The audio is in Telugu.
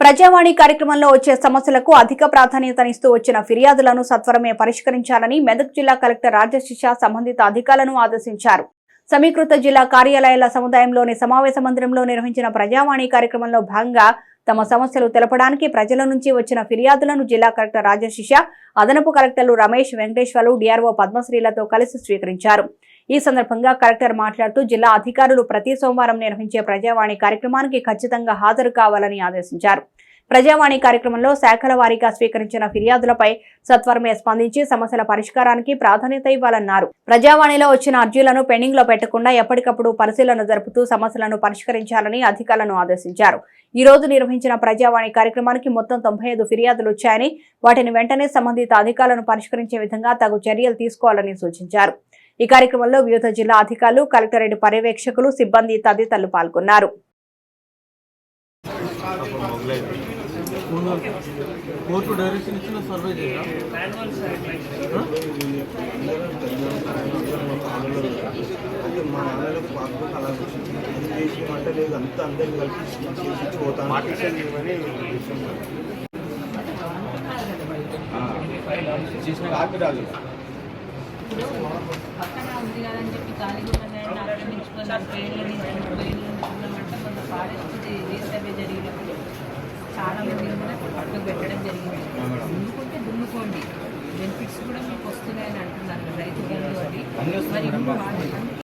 ప్రజావాణి కార్యక్రమంలో వచ్చే సమస్యలకు అధిక ప్రాధాన్యతనిస్తూ వచ్చిన ఫిర్యాదులను సత్వరమే పరిష్కరించాలని మెదక్ జిల్లా కలెక్టర్ రాజశిష సంబంధిత అధికారులను ఆదేశించారు. సమీకృత జిల్లా కార్యాలయాల సముదాయంలోని సమావేశ మందిరంలో నిర్వహించిన ప్రజావాణి కార్యక్రమంలో భాగంగా తమ సమస్యలు తెలపడానికి ప్రజల నుంచి వచ్చిన ఫిర్యాదులను జిల్లా కలెక్టర్ రాజశిష అదనపు కలెక్టర్లు రమేష్ వెంకటేశ్వర్లు డిఆర్ఓ పద్మశ్రీలతో కలిసి స్వీకరించారు. ఈ సందర్భంగా కలెక్టర్ మాట్లాడుతూ జిల్లా అధికారులు ప్రతి సోమవారం నిర్వహించే ప్రజావాణి కార్యక్రమానికి ఖచ్చితంగా హాజరు కావాలని ఆదేశించారు. ప్రజావాణి కార్యక్రమంలో శాఖల వారీగా స్వీకరించిన ఫిర్యాదులపై సత్వరమే స్పందించి సమస్యల పరిష్కారానికి ప్రాధాన్యత ఇవ్వాలన్నారు. ప్రజావాణిలో వచ్చిన అర్జీలను పెండింగ్లో పెట్టకుండా ఎప్పటికప్పుడు పరిశీలన జరుపుతూ సమస్యలను పరిష్కరించాలని అధికారులను ఆదేశించారు. ఈ రోజు నిర్వహించిన ప్రజావాణి కార్యక్రమానికి మొత్తం తొంభై ఐదు ఫిర్యాదులు వచ్చాయని వాటిని వెంటనే సంబంధిత అధికారులను పరిష్కరించే విధంగా తగు చర్యలు తీసుకోవాలని సూచించారు. ఈ కార్యక్రమంలో వివిధ జిల్లా అధికారులు కలెక్టరేట్ పర్యవేక్షకులు సిబ్బంది తదితరులు పాల్గొన్నారు. కోర్టు డైరెక్షన్ ఇచ్చిన సర్వే చేయాలి? అంటే మా నాన్నలకు పాస్బుక్ అలా వచ్చింది ఇది చేసి మంట లేదు అంతా అందరిని కలిపి చేసి ఇచ్చి పోతాను పక్కన కదని చెప్పి ఆక్రమించుకొని ఆ ట్రైన్లని ట్రైన్లు అంటే కొంత ఫారెస్ట్ రీసర్వే జరిగినప్పుడు చాలా మంది కూడా పట్టు పెట్టడం జరిగింది దున్నుకుంటే దున్నుకోండి బెనిఫిట్స్ కూడా మీకు వస్తున్నాయని అంటున్నారు రైతు బంధువు అది మరి ఇప్పుడు వాళ్ళు